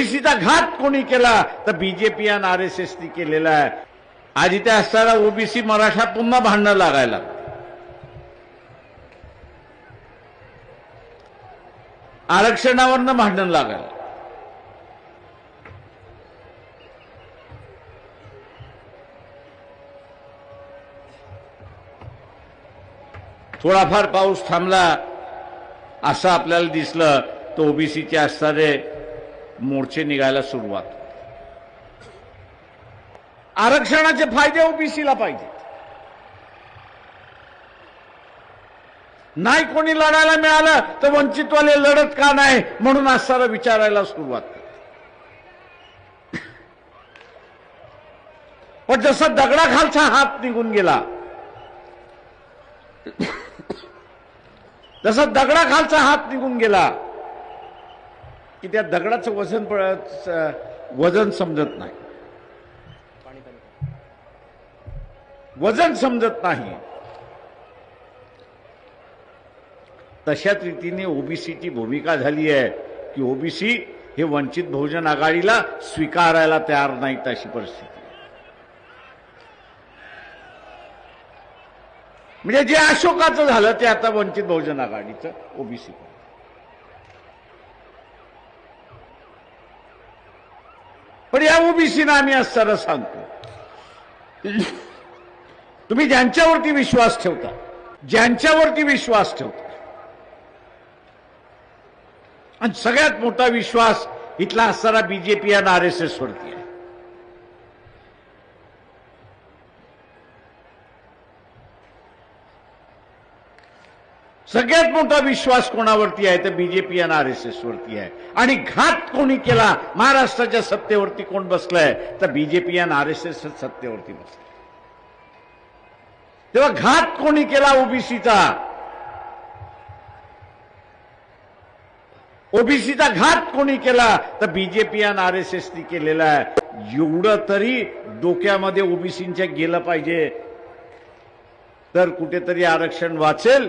ओबीसीचा घात कोणी केला तर बीजेपी आणि आर एस एसनी केलेला आहे. आज इथे असताना ओबीसी मराठा पुन्हा भांडणं लागायला आरक्षणावरनं भांडण लागायला थोडाफार पाऊस थांबला असं आपल्याला दिसलं तर ओबीसीचे असणारे मोर्चे निघायला सुरुवात. आरक्षणाचे फायदे ओबीसीला पाहिजेत नाही कोणी लढायला मिळालं तर वंचितवाले लढत का नाही म्हणून असणारा विचारायला सुरुवात करते पण जसा दगडाखालचा हात निघून गेला जसा दगडाखालचा हात निघून गेला की त्या दगडाचं वजन वजन समजत नाही. वजन समजत नाही. तशाच रीतीने ओबीसीची भूमिका झाली आहे की ओबीसी हे वंचित बहुजन आघाडीला स्वीकारायला तयार नाहीत अशी परिस्थिती. म्हणजे जे अशोकाचं झालं ते आता वंचित बहुजन आघाडीचं ओबीसी पण या ओबीसीना आम्ही असताना सांगतो. तुम्ही ज्यांच्यावरती विश्वास ठेवता ज्यांच्यावरती विश्वास ठेवता आणि सगळ्यात मोठा विश्वास इथला असणारा बीजेपी आणि आर एस एस सगळ्यात मोठा विश्वास कोणावरती आहे? तर बीजेपी आणि आर एस एस वरती आहे. आणि घात कोणी केला? महाराष्ट्राच्या सत्तेवरती कोण बसलाय? तर बीजेपी आणि आर एस एस सत्तेवरती बसलाय. तेव्हा घात कोणी केला ओबीसीचा ओबीसीचा घात कोणी केला? तर बीजेपी आणि आर एस एसनी केलेला आहे. एवढं तरी डोक्यामध्ये ओबीसींच्या गेलं पाहिजे. तर कुठेतरी आरक्षण वाचेल.